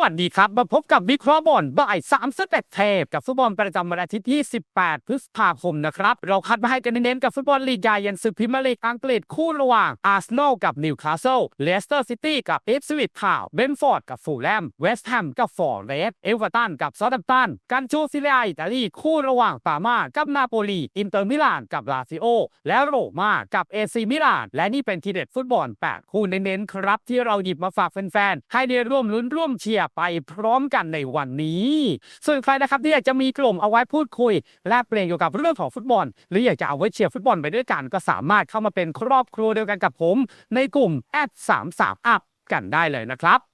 วัสดีครับ มาพบกับวิเคราะห์บอลบ่าย3สเต็ปเทปกับฟุตบอลประจำวันอาทิตย์ที่ 18 พฤษภาคมนะครับ เราคัดมาให้กันเน้นกับฟุตบอลลีกใหญ่ยันศึกพรีเมียร์ลีกอังกฤษคู่ระหว่างอาร์เซนอลกับนิวคาสเซิลเลสเตอร์ซิตี้กับอิฟสวิตทาวเบนฟอร์ดกับฟูลแลมเวสต์แฮมกับฟอร์เรสเอเวอร์ตันกับซาดัมตันกันชูซิเลียอิตาลีคู่ระหว่างปามากับนาโปลีอินเตอร์มิลานกับลาซิโอและโรม่ากับเอซีมิลานและนี่เป็นทีเด็ดฟุตบอล 8 คู่เน้นๆครับที่เราหยิบมาฝากแฟนๆให้ได้ร่วมลุ้นร่วมเชียร์ไปพร้อมกันในวันนี้ ส่วนใครนะครับที่อยากจะมีกลุ่มเอาไว้พูดคุย แลกเปลี่ยนเกี่ยวกับเรื่องของฟุตบอล หรืออยากจะเอาไว้เชียร์ฟุตบอลไปด้วยกัน ก็สามารถเข้ามาเป็นครอบครัวเดียวกันกับผม ในกลุ่มแอด3 3 up กันได้เลยนะครับ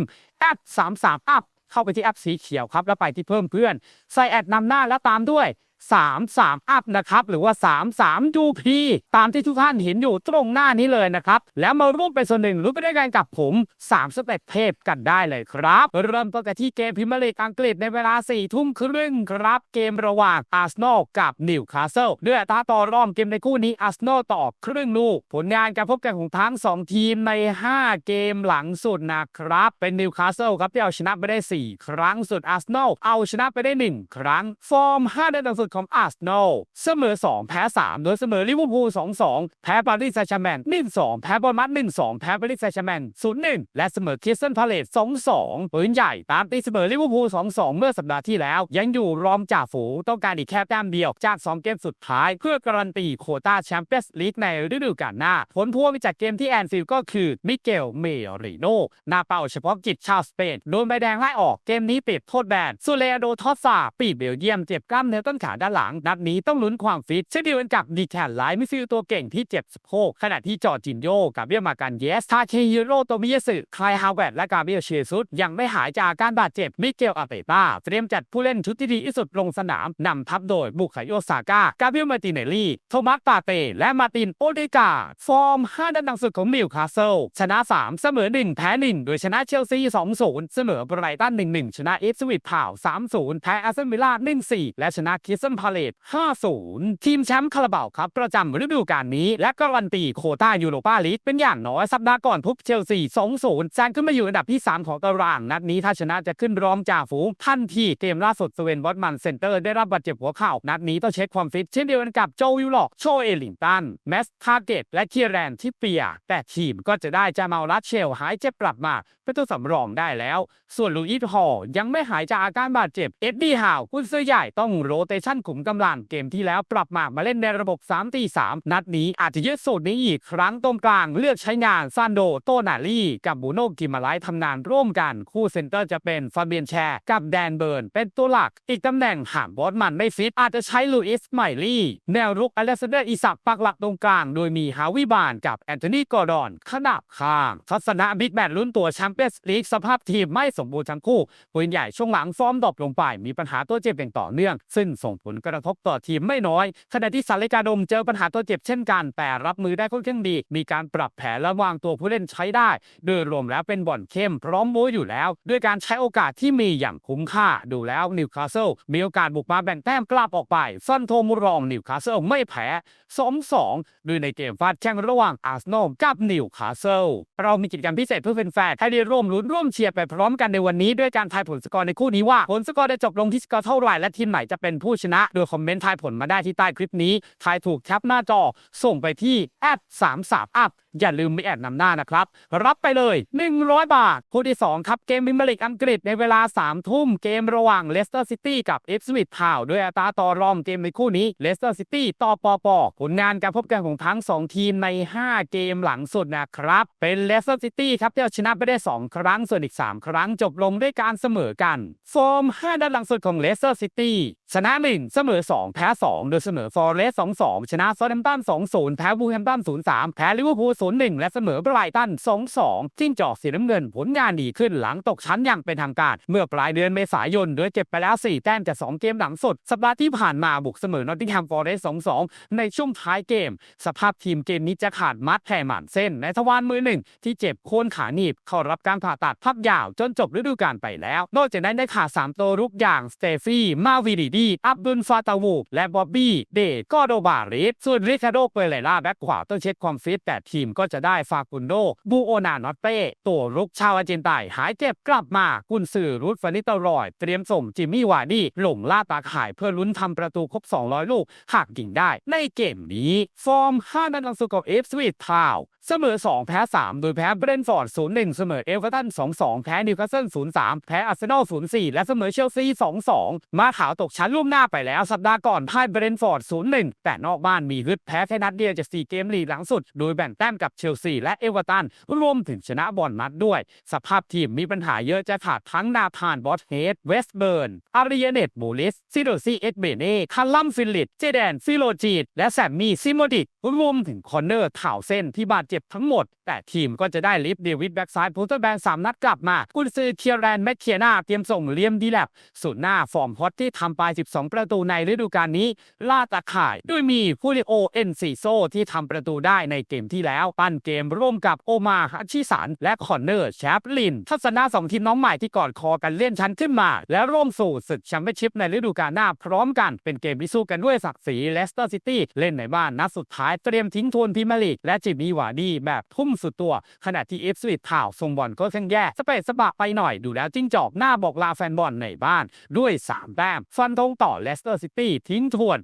มแอด33อัพเข้าไปที่แอปสีเขียวครับแล้วไปที่เพิ่มเพื่อนใส่แอดนำหน้าแล้วตามด้วย 33 up นะครับ หรือว่า 33 UP ตามที่ทุกท่านเห็นอยู่ตรงหน้านี้เลยนะครับ แล้วมาร่วมเป็นส่วนหนึ่งรู้ไปด้วยกันกับผม 3 สเต็ปเทพกันได้เลยครับ เริ่มต้นกันที่เกมพรีเมียร์ลีกอังกฤษในเวลา 4 ทุ่มครึ่งครับ เกมระหว่างอาร์เซนอลกับนิวคาสเซิลด้วยอัตราต่อรองเกมในคู่นี้อาร์เซนอลต่อครึ่งลูก ผลงานการพบกันของทั้ง 2 ทีมใน 5 เกมหลังสุดนะครับ เป็นนิวคาสเซิลครับที่เอาชนะไปได้ 4 ครั้งส่วนอาร์เซนอลเอาชนะไปได้ 1 ครั้ง ฟอร์ม5เดือนหลังสุดของอาร์เซนอลเสมอ 2 แพ้ 3 โดยเสมอลิเวอร์พูล 2-2 แพ้ปารีสแซงต์แชร์แมง1-2 แพ้บอลมัด1-2 แพ้ปารีสแซงต์แชร์แมง0-1 และเสมอคริสตันพาเลต2-2ปืนใหญ่ตามตีเสมอลิเวอร์พูล 2-2 เมื่อสัปดาห์ที่แล้ว ยังอยู่รอมจ่าฝูงต้องการอีกแค่แต้มเดียวจาก 2 เกมสุดท้าย เพื่อการันตีโควต้าแชมเปี้ยนส์ลีกในฤดูกาลหน้า ผลพวงจากเกมที่แอนฟิลด์ก็คือมิเกลเมริโนหน้าเป้าเฉพาะกิจชาวสเปนโดนใบแดงไล่ออกเกมนี้ปิดโทษแบนส่วนเลโดทอสซาปีเบลเยียมเจ็บกล้ามเนื้อต้นขาด้านหลัง นัดนี้ต้องลุ้นความฟิตเช่นเดียวกันกับดีแทนไลท์มิดฟิลตัวเก่งที่เจ็บสะโพกขณะที่จอจินโยกับเบียมากันเยสทาเคฮิโร่โตมิยสึคลายฮาวเวร์ดและกาเบรียลเชซุสยังไม่หายจากการบาดเจ็บมิเกลอาเตต้าเตรียมจัดผู้เล่นชุดที่ดีที่สุดลงสนามนำทัพโดยบุคไคโยซาก้ากาเบรียลมาติเนลลี่ โทมัสปาเต้และมาตินโอเดกา ฟอร์ม 5ดันดังสุดของนิวคาสเซิลชนะ 3 เสมอ 1 แพ้ 1 โดยชนะเชลซี 2-0 เสมอไบรตัน 1-1 ชนะเอฟสวิตพาว 3-0 แพ้อาร์เซนวิลล่า 1-4 และชนะคิสตันพาเลต5-0 ทีมแชมป์คาราบาวครับประจำฤดูกาลนี้ และการันตีโคต้ายูโรปาลีกเป็นอย่างน้อยสัปดาห์ก่อนทุบเชลซี 2-0แซงขึ้นมาอยู่อันดับที่ 3 ของตาราง นัดนี้ถ้าชนะจะขึ้นรองจ่าฝูงทันทีเกมล่าสุดสเวนวอตมันเซนเตอร์ได้รับบาดเจ็บหัวเข่านัดนี้ต้องเช็คความฟิตเช่นเดียวกันกับโจวิลล็อกโชเอลิงตันแมสทาร์เกตและเคียแรนที่เปีย แต่ทีมก็จะได้จามาลรัสเชลหายเจ็บกลับมาเป็นตัวสำรองได้แล้ว ส่วนลูอิสฮอยังไม่หายจากอาการบาดเจ็บเอ็ดดี้ฮาวกุนซือใหญ่ต้องโรเตชันขุมกำลังเกมที่แล้วปรับมามาเล่นในระบบ3ตี3นัดนี้อาจจะยึดสูตรนี้อีกครั้งตรงกลางเลือกใช้งานซานโดโตนาลี่กับบูโนกิมาไลทำงานร่วมกันคู่เซนเตอร์จะเป็นฟาเบียนแชร์กับแดนเบิร์นเป็นตัวหลัก อีกตำแหน่งหามบอสมันไม่ฟิตอาจจะใช้ลูอิสไมลี่แนวรุกอเลสเดอร์อิสักปักหลักตรงกลาง โดยมีฮาวิบานกับแอนโทนีกอร์ดอนขนาบข้างทัศนะบิ๊กแมตช์ลุ้นตัวแชมเปี้ยนส์ลีกสภาพทีมไม่สมบูรณ์ทั้งคู่ปืนใหญ่ช่วงหลังฟอร์มดรอปลงไป มีปัญหาตัวเจ็บอย่างต่อเนื่อง ซึ่งส่งผลกระทบต่อทีมไม่น้อย ขณะที่ซาเลกาดมเจอปัญหาตัวเจ็บเช่นกัน แต่รับมือได้ค่อนข้างดี มีการปรับแผนและวางตัวผู้เล่นใช้ได้ โดยรวมแล้วเป็นบ่อนเข้มพร้อมโม้อยู่แล้ว ด้วยการใช้โอกาสที่มีอย่างคุ้มค่า ดูแล้วนิวคาสเซิลมีโอกาสบุกมาแบ่งแต้มกลับออกไปซันโทมุรองนิวคาสเซิลไม่แพ้2-2โดยในเกมฟาดแข่งระหว่างอาร์เซนอลกับนิวคาสเซิลเรามีกิจกรรมพิเศษเพื่อแฟนๆให้ได้ร่วมลุ้นร่วมเชียร์ไปพร้อมกันในวันนี้ ด้วยการทายผลสกอร์ในคู่นี้ว่าผลสกอร์จะจบลงที่สกอร์เท่าไหร่และทีมไหนจะเป็นผู้ชนะ โดยคอมเมนต์ทายผลมาได้ที่ใต้คลิปนี้ ทายถูกแคปหน้าจอส่งไปที่แอด3 3 up ออย่าลืมไมีแอดนำหน้านะครับ รับไปเลย 100 บาท คู่ที่ 2 ครับ เกมพิมยร์ลีกอังกฤษในเวลา 3 ทุ่ม เกมระหว่างเลสเตอร์ซิตี้กับเอฟสวิตทาวด้วยอัตราต่อรองเกมในคู่นี้เลสเตอร์ซิตี้ต่อปอปอผลงานการพบกันของทั้ง 2 ทีมใน 5 เกมหลังสุดนะครับ เป็นเลสเตอร์ซิตี้ครับที่เอาชนะไปได้ 2 ครั้งส่วนอีก 3 ครั้งจบลงด้วยการเสมอกันฟอร์ม5ด้านหลังสุดของเลสเตอร์ซิตี้ชนะ 1 เสมอ 2 แพ้ 2 โดยเสมอฟอร์เรสต์2-2 ชนะซอแฮมตัน2-0 แพ้บูแฮมตัน0-3 แพ้ลิเวอร์พูล0-1 และเสมอไบรตัน 2-2 จิ้งจอกสีน้ำเงินผลงานดีขึ้นหลังตกชั้นอย่างเป็นทางการ เมื่อปลายเดือนเมษายนโดยเก็บไปแล้ว 4 แต้มจาก 2 เกมหลังสุด สัปดาห์ที่ผ่านมาบุกเสมอนอตติงแฮมฟอร์เรสต์2-2 ในช่วงท้ายเกม สภาพทีมเกมนี้จะขาดมัดแผ่หมันเส้น ในทวารมือหนึ่งที่เจ็บโคนขาหนีบเข้ารับการผ่าตัดพักยาวจนจบฤดูกาลไปแล้ว นอกจากนั้นได้ขาด3ตัวรุกอย่างสเตฟี่มาวิริดีอับดุลฟาตาวูและบ๊อบบี้เดกอโดบาริสส่วนริคาโดเปเรล่าแบ็คขวาต้องเช็คความฟิตแต่ทีมก็จะได้ฟากุนโด บูโอนานอตเป้ตัวรุกชาวอาร์เจนไตหายเจ็บกลับมา กุนซือรูทฟานิตรอย เตรียมส่งจิมมี่วาร์ดี้หลงล่าตาข่ายเพื่อลุ้นทำประตูครบ 200 ลูก หากยิงได้ ในเกมนี้ ฟอร์ม 5 นัดหลังสุดขอเอฟสวีททาวเสมอ 2 แพ้ 3 โดยแพ้เบรนฟอร์ด 0-1 เสมอเอเวอร์ตัน 2-2 แพ้นิวคาสเซิล 0-3 แพ้อาร์เซนอล 0-4 และเสมอเชลซี 2-2 มาขาวตกชั้นล่วงหน้าไปแล้วสัปดาห์ก่อนพ่ายเบรนฟอร์ด 0-1 แต่นอกบ้านมีฮึดแพ้แค่นัดเดียวจาก4เกมลีกหลังสุด โดยแบ่งแต้มกับเชลซีและเอเวอร์ตันรวมถึงชนะบอลนัดด้วย สภาพทีมมีปัญหาเยอะจะขาดทั้งนาธานบอสเฮดเวสเบิร์นอาริเอเนตโบลิสซิโดซีเอ็ดเบเน่คัลลัมฟิลลิตเจแดนฟิโลจีดและแซมมี่ซิโมดิกรวมถึงคอนเนอร์ข่าวเส้นที่บาดเจ็บทั้งหมด แต่ทีมก็จะได้ลิฟต์เดวิดแบ็กซ้ายพูเตอร์แบนสามนัดกลับมา กุนซือเคียแรนแมคเคียนาเตรียมส่งเลียมดีแลบสุดหน้าฟอร์มฮอตที่ทำไป 12 ประตูในฤดูกาลนี้ล่าตาข่ายโดยมีฟูริโอเอ็นซีโซที่ทำประตูได้ในเกมที่แล้วปั้นเกมร่วมกับโอมาฮัชชิสันและคอนเนอร์แชปลิน ทัศนะสองทีมน้องใหม่ที่กอดคอกันเล่นชั้นขึ้นมา และร่วมสู่ศึกแชมเปี้ยนชิพในฤดูกาลหน้าพร้อมกันเป็นเกมที่สู้กันด้วยศักดิ์ศรีเลสเตอร์ซิตี้เล่นในบ้านนัดสุดท้ายเตรียมทิ้งทวนพรีเมียร์ลีกและจิมมี่วาร์ดีแบบทุ่มสุดตัว ขณะที่เอฟสวิตข่าวทรงบอลก็แข่งแย่สเปซสบะไปหน่อยดูแล้วจิ้งจอกหน้าบอกลาแฟนบอลในบ้านด้วย 3 แต้มฟันธงต่อเลสเตอร์ซิตี้ทิ้งทวน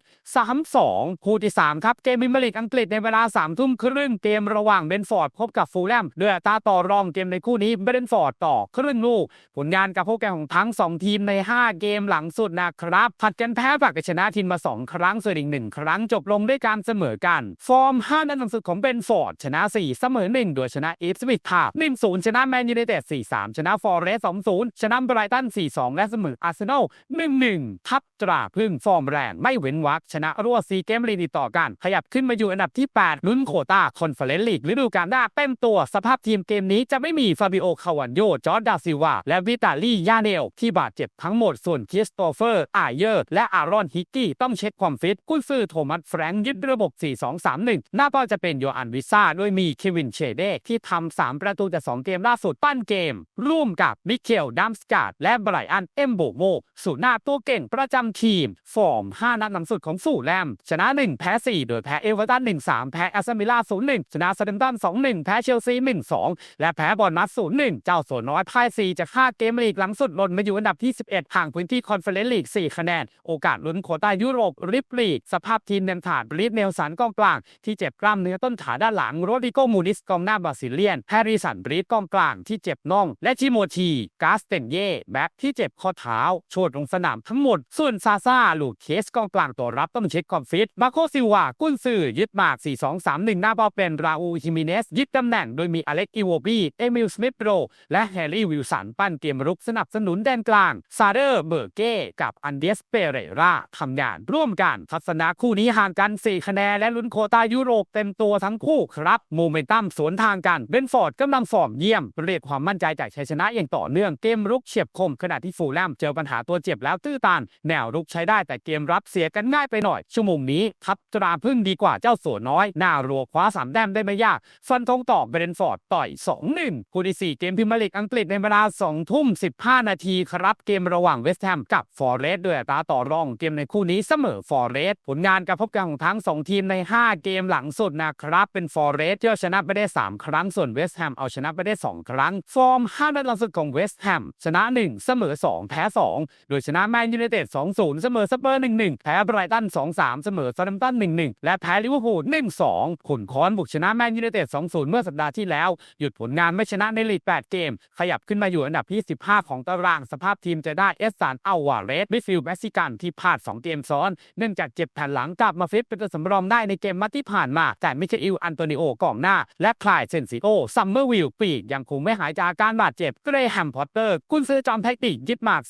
3-2 คู่ที่ 3 ครับ เกมพรีเมียร์ลีกอังกฤษในเวลา3ทุ่มครึ่งเกมระหว่างเบนฟอร์ดพบกับฟูลแลมด้วยตาต่อรองเกมในคู่นี้เบนฟอร์ดต่อครึ่งลูก ผลงานกับพวกแกของทั้ง 2 ทีมใน 5 เกมหลังสุดนะครับผัดกันแพ้ฝากกับชนะทีมมา 2 ครั้งส่วนอีก1ครั้งจบลงด้วยการเสมอกัน ฟอร์ม 5 นัดหลังสุดของเบนฟอร์ดชนะ 4 เสมอ 1 โดยชนะอีฟสวิตทาบ1-0ชนะแมนยูไนเต็ด4-3ชนะฟอร์เรส2-0ชนะไบรตัน4-2และเสมออาร์เซนอล1-1ทับตราพึ่งฟอร์มแรงไม่เว้นวรรคชนะรวด4เกมลีติดต่อกัน ขยับขึ้นมาอยู่อันดับที่ 8 ลุ้นโคต้าคอนเฟอเรนซ์ลีกฤดูกาลหน้าเต็มตัว สภาพทีมเกมนี้จะไม่มีฟาบิโอ คาวันโย จอร์ดาซิวา และวิตาลียาเนล ที่บาดเจ็บทั้งหมด ส่วนคริสโตเฟอร์ อาเยอร์ และอารอนฮิกกี้ต้องเช็คความฟิต กุนซือโทมัสแฟรงค์ยึดระบบ 4-2-3-1 หน้าเป้าจะเป็นโยอันวิซ่าโดยมีเควินเชเดกที่ทำ3ประตูจาก2เกมล่าสุดปั้นเกม ร่วมกับมิเคลดัมสการ์ดและไบรอันเอมโบโมสูหน้าตัวเก่งประจำทีม ฟอร์ม 5 นัดหลังสุดของสู่แลมชนะ 1 แพ้ 4 โดยแพ้เอเวอร์ตัน1-3 แพ้แอสตันวิลล่า0-1ชนะซาเดมตัน 2-1 แพ้เชลซี 1-2 และแพ้บอลมัส 0-1 เจ้าโสน้อยพ่าย4จาก5เกมลีกหลังสุดหล่นมาอยู่อันดับที่ 11 ห่างพื้นที่คอนเฟอเรนซ์ลีก 4 คะแนน โอกาสลุ้นโคต้ายุโรปริปลีก สภาพทีมเนมถาดบริสเนลสันกองกลาง ที่เจ็บกล้ามเนื้อต้นขาด้านหลังโรดิโกมูนิสกองหน้าบราซิเลียนแฮร์ริสันบริสกองกลางที่เจ็บน่อง และชิโมทีกาสเตนเย่แบ็คที่เจ็บข้อเท้า โชดลงสนามทั้งหมด ส่วนซาซาลูกเคสกองกลางตัวรับต้องเช็คความฟิตมาโคซิวากุนซือยึดหมาก 4-2-3-1 หน้าเป้าเป็นราอูฮิมิเนสยึดตำแหน่งโดยมีอเล็กอีโวบีเอมิลสมิธโรและแฮร์รี่วิลสันปั้นเกมรุกสนับสนุนแดนกลาง ซาเดอร์เบอร์เก้กับอันเดสเปเรราทำงานร่วมกัน ทัศนะคู่นี้ห่างกัน 4 คะแนนและลุ้นโคตายุโรปเต็มตัวทั้งคู่ครับโมเมนตัมสวนทางกันเบนฟอร์ดกำลังฟอร์มเยี่ยม เรียกความมั่นใจจากชัยชนะอย่างต่อเนื่องเกมรุกเฉียบคม ขณะที่ฟูลแลมเจอปัญหาตัวเจ็บแล้วตื้อตานแนวรุกใช้ได้แต่เกมรับเสียกันง่ายไปหน่อยชั่วโมงนี้ทับตราพึ่งดีกว่าเจ้าสัวน้อยหน้ารัวคว้าสามแต้มได้ไม่ยาก ฟันธงต่อเบรนฟอร์ดต่อย 2-1 คู่ที่ 4 เกมพรีเมียร์ลีกอังกฤษในเวลา 2 ทุ่ม 15 นาทีครับเกมระหว่างเวสต์แฮมกับฟอร์เรสต์ด้วยตาต่อรองเกมในคู่นี้เสมอฟอร์เรสต์ผลงานการพบกันของทั้ง 2 ทีมใน 5 เกมหลังสุดนะครับเป็นฟอร์เรสต์ที่เอาชนะไปได้ 3 ครั้งส่วนเวสต์แฮมเอาชนะไปได้ 2 ครั้ง ฟอร์ม5นัดหลังสุดของเวสต์แฮมชนะ 1 เสมอ 2 แพ้ 2 โดยชนะแมนยูไนเต็ด 2-0 เสมอสเปอร์ 1-1 แพ้ไบรตัน 2-3 เสมอซาดัมตัน 1-1 และแพ้ลิเวอร์พูล 1-2 ขุนค้อนบุกชนะแมนยูไนเต็ด 2-0 เมื่อสัปดาห์ที่แล้ว หยุดผลงานไม่ชนะในลีก 8 เกม ขยับขึ้นมาอยู่อันดับที่ 15 ของตาราง สภาพทีมจะได้เอสซานอัลวาเรสมิดฟิลด์เม็กซิกันที่พลาด 2 เกมซ้อน เนื่องจากเจ็บแผ่นหลังกลับมาฟิตเป็นตัวสำรองได้ในเกมมัดที่ผ่านมา แต่มิเชอิลอันโตนิโอกองหน้า และคลายเซนซิโอซัมเมอร์วิลปีกยังคงไม่หายจากการบาดเจ็บเกรแฮมพอตเตอร์กุนซือจอมแท็กติกยึดหมาก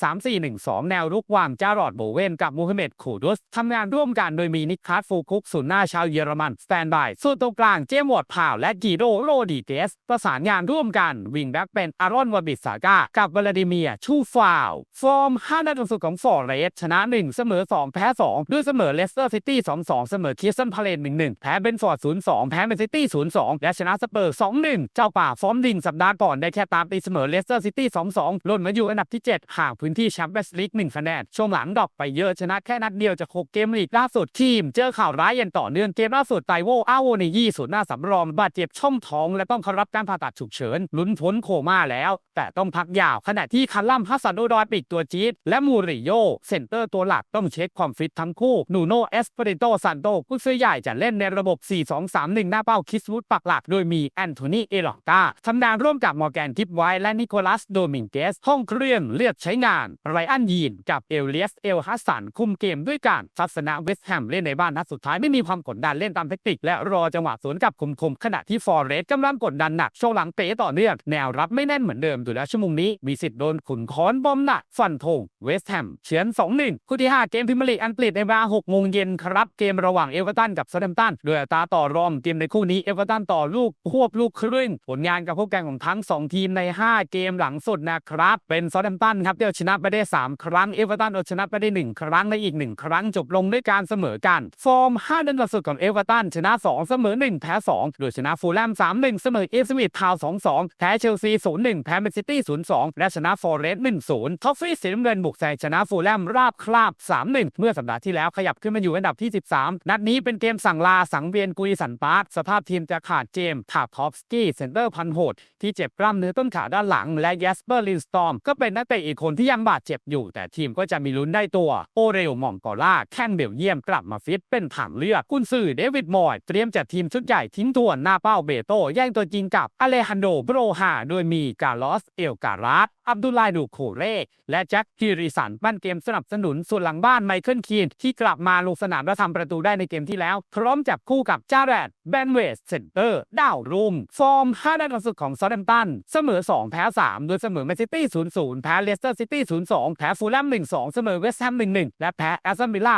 3-4-1-2 แนวรุกวางจารอดโบเวนกับมูฮัมเหม็ดคูดุสทำงานร่วมกันโดยมีนิคลาสฟูคุกศูนย์หน้าชาวเยอรมันสแตนบายส่วนตรงกลางเจมววดพาวและกิโดโรดิเกสประสานงานร่วมกัน วิงแบ็กเป็นอารอนวาบิสซาก้ากับวลาดิเมียชูฟาว ฟอร์ม 5 นัดสุดของฟอร์เรสชนะ 1 เสมอ 2 แพ้ 2 ด้วยเสมอเลสเตอร์ซิตี้ 2-2 เสมอคิสตันพาเลน1-1 แพ้เบนฟอร์ด 0-2 แพ้แมนซิตี้ 0-2 และชนะสเปอร์ 2-1 เจ้าป่าฟอร์มดิ่งสัปดาห์ก่อนได้แค่ตามตีเสมอเลสเตอร์ซิตี้ 2-2 ล่นมาอยู่อันดับที่ 7 ห่างพื้นที่แชมเปี้ยนส์ลีก1คะแนนช่วงหลังดรอปไปเยอะชนะแค่นัดเดียวจาก6เกมลีกล่าสุดทีม เจอข่าวร้ายอย่างต่อเนื่องเกมล่าสุดไตโวอาโวในยี่สุดหน้าสำรองบาดเจ็บช่องท้องและต้องเข้ารับการผ่าตัดฉุกเฉินลุ้นพ้นโคม่าแล้ว แต่ต้องพักยาวขณะที่คันลัมฮัสซันโดดอยปีกตัวจี๊ดและมูริโยเซนเตอร์ตัวหลักต้องเช็คความฟิตทั้งคู่นูโนเอสเปริโตซันโตผู้ซื้อใหญ่จะเล่นในระบบ 4-2-3-1 หน้าเป้าคิสวูดปักหลัก โดยมีแอนโทนีเอลอกาทำงานร่วมกับมอร์แกนทิปไวและนิโคลัสโดมิงเกสห้องเครื่องเลือกใช้งานไรอันยีนกับเอลเลียสเอลฮัสสันคุมเกมด้วยกันทัศนะเวสต์แฮมเล่นในบ้านนัดสุดท้ายไม่มีความกดดันเล่นตามเทคนิคและรอจังหวะสวนกลับคมๆขณะที่ฟอร์เรสกำลังกดดันหนักช่วงหลังเตะต่อเนื่องแนวรับไม่แน่นเหมือนเดิมดูแล้วชั่วโมงนี้มีสิทธิ์โดนขุนค้อนบอมหนักฟันธงเวสต์แฮมเฉือน2-1คู่ที่ 5 เกมพรีเมียร์ลีกอังกฤษในเวลา6โมงเย็นครับเกมระหว่างเอเวอร์ตันกับเซาท์แฮมป์ตันโดยอัตราต่อรองเกมในคู่นี้เอเวอร์ตันต่อลูกควบลูกครึ่งผลงานกับพวกแกงของทั้ง 2 ทีมใน 5 เกมหลังสุดนะครับเป็นเซาท์แฮมป์ตันครับที่ชนะไปได้ 3 ครั้งเอเวอร์ตันเอาชนะไปได้ 1 ครั้งและอีก 1 ครั้งจบลงด้วยการเสมอกันฟอร์ม5เดือนล่าสุดของเอเวอร์ตันชนะ 2 เสมอ 1 แพ้ 2โดยชนะฟูลแลม3-1 เสมอเอฟสวิตทาว 2-2 แพ้เชลซี 0-1 แพ้แมนซิตี้ 0-2 และชนะฟอร์เรสต์1-0 ท็อฟฟี่สีน้ำเงินบุกใส่ชนะฟูลแลมราบคราบ 3-1 เมื่อสัปดาห์ที่แล้วขยับขึ้นมาอยู่อันดับที่ 13 นัดนี้เป็นเกมสั่งลาสังเวียนกุยสันปาร์คสภาพทีมจะขาดเจมส์ถาพอฟสกี้เซนเตอร์พันโหดที่เจ็บกล้ามเนื้อต้นขาด้านหลัง และแยสเปอร์ลินสตอมก็เป็นนักเตะอีกคนที่ยังบาดเจ็บอยู่ แต่ทีมก็จะมีลุ้นได้ตัวโอเรลมองกอล่าแคนเบลเยียมกลับมาฟิตเป็นฐานเลือกกุนซือเดวิดมอยเตรียมจัดทีมชุดใหญ่ทิ้งทวนหน้าเป้าเบโตแย่งตัวจริงกับอเลฮันโดโบรฮาโดยมีกาลอสเอลการาสอับดุลไลดูโคเรและแจ็คกิริสันปั้นเกมสนับสนุนส่วนหลังบ้านไมเคิลคีนที่กลับมาลงสนามและทำประตูได้ในเกมที่แล้ว พร้อมจับคู่กับจาแรดแบนเวสเซนเตอร์ดาวรุ่งฟอร์ม5นัดล่าสุดของซา u แ h มตัน เสมอ 2 แพ้ 3 โดยเสมอแมนซิตี้ 0-0 แพ้เลสเตอร์ซิตี้ 0-2 แพ้ฟูลแลม 1-2 เสมอเวสต์แฮม 1-1 และแพ้แอสตันวิลล่า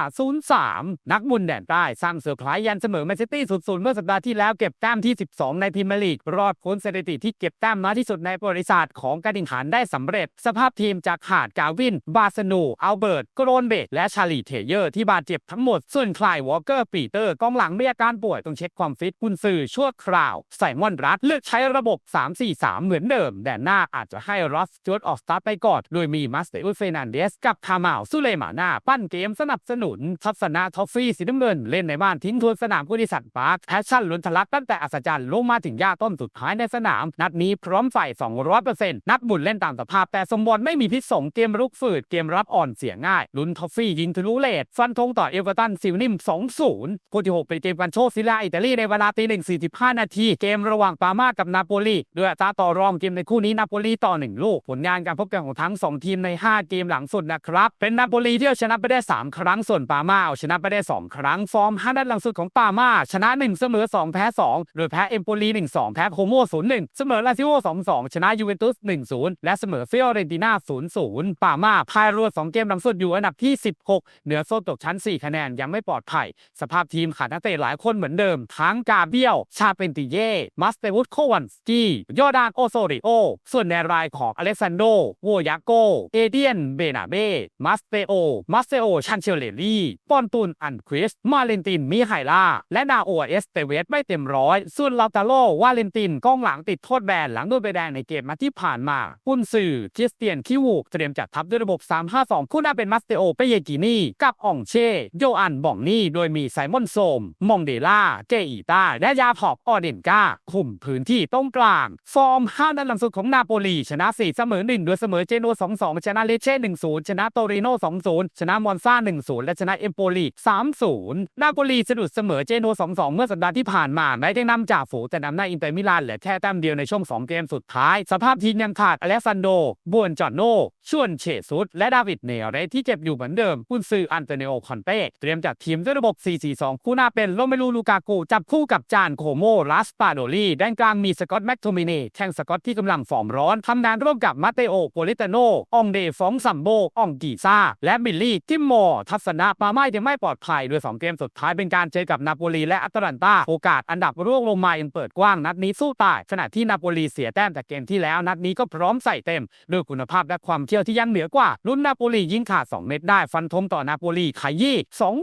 0-3 นักบุญแดนใต้สร้างเซอร์ไพรส์ยันเสมอแมนซิตี้ 0-0 เมื่อสัปดาห์ที่แล้วเก็บแต้มที่ 12 ในพรีเมียร์ลีก รอดพ้นสถิติที่เก็บแต้มน้อยที่สุดในประวัติศาสตร์ของการแข่งขันได้สำเร็จ สภาพทีมจากขาดกาวิน บาสนูอัลเบิร์ตโกรนเบกและชาลีเทเยอร์ที่บาดเจ็บทั้งหมด ส่วนคลายวอลเกอร์ปีเตอร์กองหลังมีอาการป่วยต้องเช็คความฟิตกุนซือชั่วคราวไซมอนรัดเลือกใช้ระบบ 3-4-3 เหมือนเดิม แต่หน้าอาจจะให้รอสจวดออกสตาร์ทไปก่อนโดยมีมาสเตอุสเฟนันเดสกับทามาลสุเลมาน่าปั้นเกมสนับสนุนทัศนะทอฟฟี่สีน้ำเงินเล่นในบ้านทิ้งทวนสนามกุดิสันปาร์คแพชชั่นล้นทะลักตั้งแต่อัศจรรย์ลงมาถึงย่าต้นสุดท้ายในสนาม นัดนี้พร้อมใส่ 200%นัดบุญเล่นตามสภาพแต่สมบอลไม่มีพิษสงเกมรุกฝืดเกมรับอ่อนเสียง่าย ลุนทอฟฟี่ยิงทะลุเลดฟันธงต่อเอเวอร์ตันซิลนิม 2-0คู่ที่ 6 เป็นเกมกันโชซิลาอิตาลีในเวลาตีหนึ่งสี่สิบห้านาที เกมระหว่างปามากับนาโปลีด้วยอัตราต่อรองเกมในคู่นี้นาโปลีต่อ 1 ลูก ผลงานการพบกันของทั้ง 2 ทีมใน 5 เกมหลังสุดนะครับ เป็นนาโปลีที่เอาชนะไปได้ 3 ครั้งส่วนปามาเอาชนะไปได้ 2 ครั้งฟอร์ม5นัดหลังสุดของปามาชนะ 1 เสมอ 2 แพ้2 โดยแพ้เอมโปลี 1-2 แพ้โคโม0-1 เสมอลาซิโอ 2-2 ชนะยูเวนตุส 1-0 และเสมอฟิออเรนติน่า 0-0 ปามาพายรวด 2 เกมหลังสุดอยู่อันดับที่ 16 เหนือโซนตกชั้น 4 คะแนนยังไม่ปลอดภัย สภาพทีมขาดนักเตะหลายคนเหมือนเดิม ทั้งกาเบียล ชาเปนติเย่ มัสเตวุตโควันสกี้ยอดานโอโซริโอ ส่วนในรายของอเล็กซานโดโวยาโก เอเดียน เบนาเบมัสเตโอ มัสเตโอ ชันเชลเลลี่ ปอนตุน อันคริส มาเลนติน มิไฮล่า และนาโอเอสเตเวสไม่เต็มร้อยส่วนลาตาโลวาเลนตินกองหลังติดโทษแบนหลังโดนใบแดงในเกมมาที่ผ่านมากุนซือคริสเตียนคิวูกเตรียมจัดทัพด้วยระบบ 3-5-2 คู่หน้าเป็นมัสเตโอเปเยกินีกับอ่องเช่ โยอันบ่องนี่โดยมีไซมอนโซม มองเดล่า เจอีตาและยาพอกออเดนกาคุมพื้นที่ตรงกลาง ฟอร์ม5นัดหลังสุดของนาโปลี ชนะ 4 เสมอ 1 โดยเสมอเจโน2-2 ชนะเลเช่1-0 ชนะโตริโน2-0 ชนะมอนซา1-0 และชนะเอมโปลี3-0 นาโปลีสะดุดเสมอเจโน2-2 เมื่อสัปดาห์ที่ผ่านมาแม้จะนำจ่าฝูแต่นำหน้าอินเตอร์มิลานเหลือแค่แต้มเดียวในช่วง 2 เกมสุดท้าย สภาพทีมยังขาดอเล็กซานโดบวนจอนโนชวนเฉซุดและดาวิดเนลเรที่เจ็บอยู่เหมือนเดิมกุนซืออันเตเนโอคอนเต้เตรียมจัดทีมด้วยระบบ 4-4-2 คู่หน้าเป็นโรเมลูลูกากูจับคู่กับจานโคโมลัสปาโดลีด้านกลางมีสกอตแม็กโทมินีแข่งสกอตที่กำลังฟอร์มร้อนทำงานร่วมกับมาเตโอโปลิตาโนองเดฟองซัมโบองกีซาและบิลลี่ทิมมอร์ทัศนะปาไม้ยังไม่ปลอดภัยโดย2เกมสุดท้ายเป็นการเจอกับนาโปลีและอัตแลนตาโอกาสอันดับับร่วงลงมายังเปิดกว้างนัดนี้สู้ตาย ขณะที่นาโปลีเสียแต้มจากเกมที่แล้วนัดนี้ก็พร้อมใส่เต็มด้วยคุณภาพและความเชี่ยวที่ยังเหนือกว่าลุ้นนาโปลียิงขาด 2 เม็ดได้ฟันธงต่อนาโปลีขยี้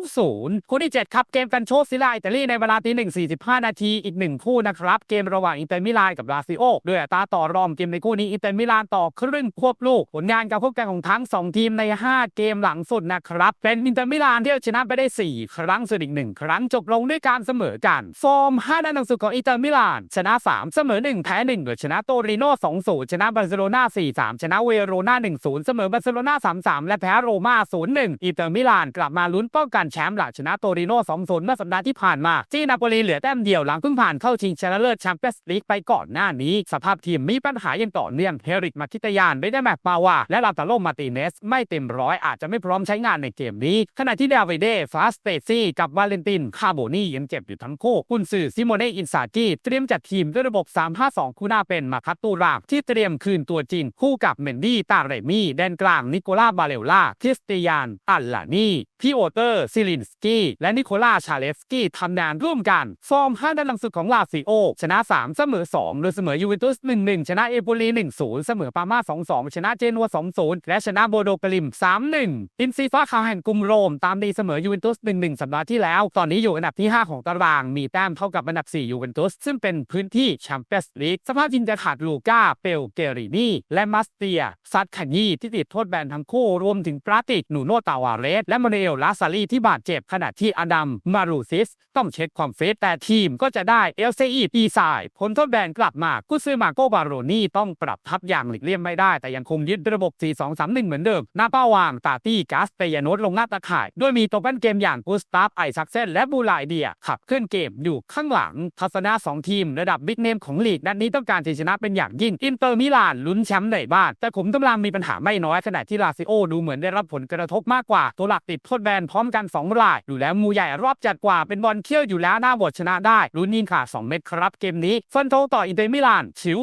2-0คู่ที่ 7 ครับเกมกันโชคซิลาอิตาลีในเวลาตีหนึ่งสี่สิบห้านาทีอีกหนึ่งคู่นะครับ เกมระหว่างอินเตอร์มิลานกับลาซิโอด้วยอัตราต่อรองเกมในคู่นี้อินเตอร์มิลานต่อครึ่งควบลูก ผลงานการพบกันของทั้ง 2 ทีมใน 5 เกมหลังสุดนะครับ เป็นอินเตอร์มิลานที่เอาชนะไปได้ 4 ครั้งส่วนอีก 1 ครั้งจบลงด้วยการเสมอกันฟอร์ม5ด้านหนังสุดของอินเตอร์มิลาน ชนะ 3 เสมอ 1 แพ้1โดยชนะโตริโน่2-0 ชนะบาร์เซโลนา4-3 ชนะเวโรนา1-0 เสมอบาร์เซโลนา3-3 และแพ้โรม่า0-1 อินเตอร์มิลานกลับมาลุ้นป้องกันแชมป์หลังชนะโตริโน่2-0 เมื่อสัปดาห์ที่ผ่านมา ที่นาโปลีเหลือแต้มเดียวหลังเพิ่งผ่านเข้าชิงชนะเลิศแชมเปี้ยนส์ลีกไปก่อนหน้านี้ สภาพทีมมีปัญหาอย่างต่อเนื่องเฮริกมาคิตยานไม่ได้แมปมาวาและลาตาโลมาติเนสไม่เต็มร้อยอาจจะไม่พร้อมใช้งานในเกมนี้ ขณะที่ดาวิเดฟาสเตซี่กับวาเลนตินคาโบนี่ยังเจ็บอยู่ทั้งคู่กุนซือซิโมเนอินซากีเตรียมจัดทีมด้วยระบบ 3-5-2 คู่หน้าเป็นมาคัตตูราที่เตรียมคืนตัวจริงคู่กับเมนดี้ตาเรมี่แดนกลางนิโคลาบาเลลล่าคริสเตียนอัลลานีพี่โอเตอร์ซิลินสกี้และนิโคลาชาเลฟสกี้ทำงานร่วมกัน ฟอร์ม5ด้านหลังสุดของลาซิโอ ชนะ 3 เสมอ 2 โดยเสมอยูเวนตุส 1-1 ชนะเอโปลี 1-0 เสมอปามา2-2 ชนะเจนัว 2-0 และชนะโบโดกลิม 3-1 อินซีฟ้าขาวแห่งกรุงโรม ตามดีเสมอยูเวนตุส 1-1 สัปดาห์ที่แล้ว ตอนนี้อยู่อันดับที่ 5 ของตาราง มีแต้มเท่ากับอันดับ 4 ยูเวนตุส ซึ่งเป็นพื้นที่แชมเปี้ยนส์ลีก สภาพทีมจะขาดลูก้า เปลเกรินีและมัสเตียซัดขันยี่ที่ติดโทษแบนทั้งคู่ รวมถึงปราติกหนูโนตาวาเรสและมาเนลลาซาลีที่บาดเจ็บขณะที่อดัมมารูซิสต้องเช็คความฟิตแต่ทีมก็จะได้เอลเซอีปีสายผลทษแบนกลับมากุซือมาโกบาโรนี่ต้องปรับทับอย่างหลีกเลี่ยงไม่ได้ แต่ยังคงยึดระบบ 4-2-3-1 เหมือนเดิมหน้าเป้าวางตาตี้กาสเตยาโนสลงหน้าตาข่าย ด้วยมีตัวปั้นเกมอย่างกุสตาฟไอซักเซนและบูไลเดียขับเคลื่อนเกมอยู่ข้างหลังทัศนะ2ทีมระดับบิ๊กเนมของลีกนัดนี้ต้องการชนะเป็นอย่างยิ่งอินเตอร์มิลานลุ้นแชมป์ในบ้าน แต่ขุมกำลังมีปัญหาไม่น้อยขณะที่ลาซิโอดูเหมือนได้รับผลกระทบมากกว่าตัวหลักติดโทษแบนพร้อมกัน 2 รายดูแล้วมูใหญ่รอบจัดกว่าเป็นบอลเคี่ยวอยู่แล้วหน้าบทชนะได้ลุ้นยิงขาด2เม็ดครับเกมนี้ฟันโทต่ออินเตอร์มิลานฉิว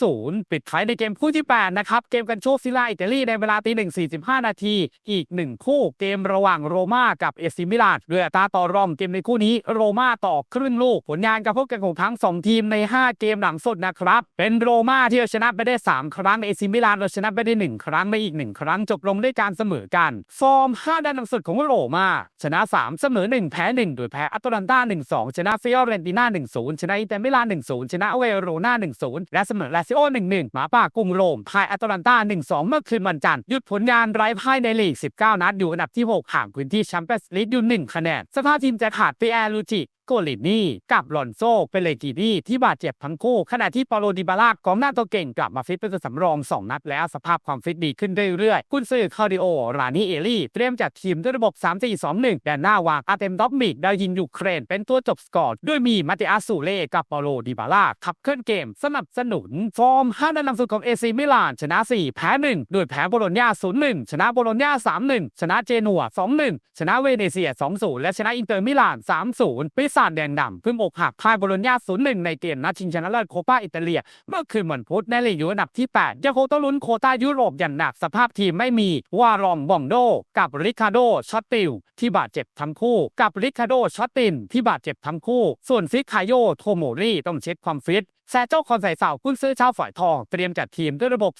2-0 ปิดท้ายในเกมคู่ที่ 8 นะครับ เกมกันโชคซิลาอิตาลีในเวลาตีหนึ่งสี่สิบห้านาที อีก 1 คู่เกมระหว่างโรม่ากับเอซิมิลานด้วยอัตราต่อรองเกมในคู่นี้โรม่าต่อครึ่งลูก ผลงานการพบกันของทั้ง 2 ทีมใน 5 เกมหลังสุดนะครับ เป็นโรม่าที่เอาชนะไปได้ 3 ครั้งเอซิมิลานเราชนะไปได้ 1 ครั้งในอีก 1 ครั้งจบลงด้วยการเสมอกันฟอร์ม5ด้านหลังสุดของโรม่าชนะ 3 เสมอ 1 แพ้ 1 โดยแพ้อัตแลนตา 1-2 ชนะฟิออเรนติน่า 1-0 ชนะอินเตอร์มิลาน1-0 ชนะเวโรนา1-0 และเสมอลาซิโอ 1-1 หมาป่ากรุงโรมพ่ายอัตแลนตา 1-2 เมื่อคืนวันจันทร์หยุดผลงานไร้พ่ายในลีก 19 นัดอยู่อันดับที่ 6 ห่างพื้นที่แชมเปี้ยนส์ลีกอยู่1คะแนนสภาพทีมจะขาดปีแอร์ลูจิโกลินี่กับลอนโซเปเลกินี่ที่บาดเจ็บทั้งคู่ ขณะที่ปาโลดิบาลากองหน้าตัวเก่งกลับมาฟิตเป็นตัวสำรอง 2 นัดแล้วสภาพความฟิตดีขึ้นเรื่อยๆคุณซื้อคาร์ดิโอ รานิเอลี่ เตรียมจัดทีมด้วยระบบ 3-4-2-1 แดนหน้าวางอาเตมด็อฟมิกดาวยินยูเครน เป็นตัวจบสกอร์ด้วยมีมาติอาสูเล่กับปาโลดิบาลาขับเคลื่อนเกม สนับสนุน ฟอร์ม5นัดนำสุดของเอซีมิลานชนะ 4 แพ้1โดยแพ้โบโลญญา0-1 ชนะโบโลญญา3-1 ชนะเจนัว2-1 ชนะเวเนเซีย2-0 และชนะอินเตอร์มิลาน3-0ปีศาจแดงดำเพิ่งอกหักพ่ายโบโลญญา0-1ในเกมนัดชิงชนะเลิศโคปาอิตาเลีย เมื่อคืนวันพุธในลีกอยู่อันดับที่ 8 ยังคงต้องลุ้นโคต้ายุโรปอย่างหนักสภาพทีมไม่มี วารอมบองโด กับริคาโดชอตติลที่บาดเจ็บทั้งคู่ กับริคาโดชอตติน ที่บาดเจ็บทั้งคู่ ส่วนซิคายโยโทโมรีต้องเช็คความฟิตแซโจ้คอนใส่เสากุนซื้อชาวฝอยทอง เตรียมจัดทีมด้วยระบบ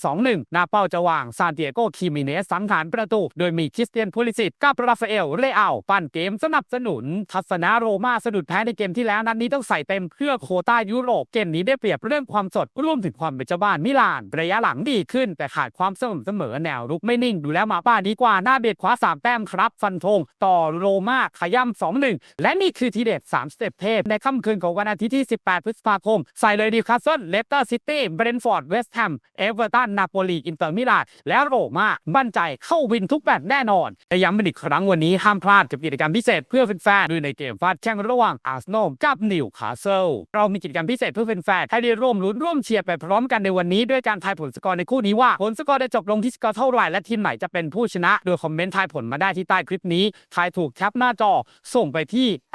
3-4-2-1 หน้าเป้าจะวางซานเตียโกคิมิเนสสังหารประตู โดยมีคริสเตียนพูลิสิตกับราฟาเอลเลอาปั้นเกมสนับสนุน ทัศนะโรมาสะดุดแพ้ในเกมที่แล้วนัดนนี้ต้องใส่เต็มเพื่อโคต้ายุโรปเกมนี้ได้เปรียบเรื่องความสดรวมถึงความเป็นเจ้าบ้านมิลาน ระยะหลังดีขึ้น แต่ขาดความสม่ำเสมอแนวรุกไม่นิ่งดูแล้วมาป้าดีกว่าหน้าเบียดขวาสามแต้มครับฟันธงต่อโรมาขย่ำ2-1 และนี่คือทีเด็ด3สเต็ปเทพในค่ำคืนของวันอาทิตย์ที่ 18 พฤษภาคมใส่เลยดีคาสเซิลเลสเตอร์ซิตี้เบรนฟอร์ดเวสต์แฮมเอเวอร์ตันนาโปลีอินเตอร์มิลานและโรม่ามั่นใจเข้าวินทุกแมตช์แน่นอนและย้ำเป็นอีกครั้งวันนี้ห้ามพลาดกับกิจกรรมพิเศษเพื่อแฟนๆด้วยในเกมฟาดแข่งระหว่างอาร์เซนอลกับนิวคาสเซิลเรามีกิจกรรมพิเศษเพื่อแฟนๆให้ได้ร่วมลุ้นร่วมเชียร์ไปพร้อมกันในวันนี้ด้วยการทายผลสกอร์ในคู่นี้ว่าผลสกอร์จะจบลงที่สกอร์เท่าไหร่และทีมไหนจะเป็นผู้ชนะ โดยคอมเมนต์ทายผลมาได้ที่ใต้คลิปนี้ทายถูกแคปหน้าจอส่งไปที่แ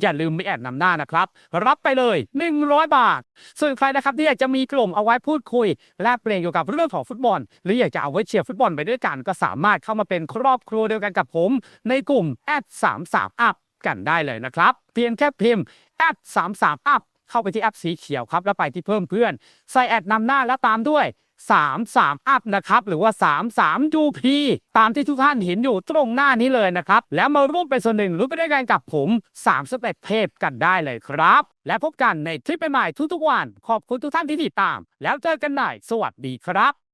อย่าลืมไม่แอดนำหน้านะครับ รับไปเลย 100 บาท ส่วนใครนะครับที่อยากจะมีกลุ่มเอาไว้พูดคุย แลกเปลี่ยนเกี่ยวกับเรื่องของฟุตบอล หรืออยากจะเอาไว้เชียร์ฟุตบอลไปด้วยกัน ก็สามารถเข้ามาเป็นครอบครัวเดียวกันกับผม ในกลุ่มแอดสามสามอัพกันได้เลยนะครับเพียงแค่พิมพ์แอด33 up เข้าไปที่แอปสีเขียวครับแล้วไปที่เพิ่มเพื่อน ใส่แอดนำหน้าแล้วตามด้วย 3 3 อัพนะครับหรือว่า 33 UP ตามที่ทุกท่านเห็นอยู่ตรงหน้านี้เลยนะครับ แล้วมาร่วมเป็นส่วนหนึ่งรู้ไปด้วยกันกับผม 3 สเต็ปเทพกันได้เลยครับ และพบกันในทริปใหม่ๆทุกๆวัน ขอบคุณทุกท่านที่ติดตาม แล้วเจอกันใหม่สวัสดีครับ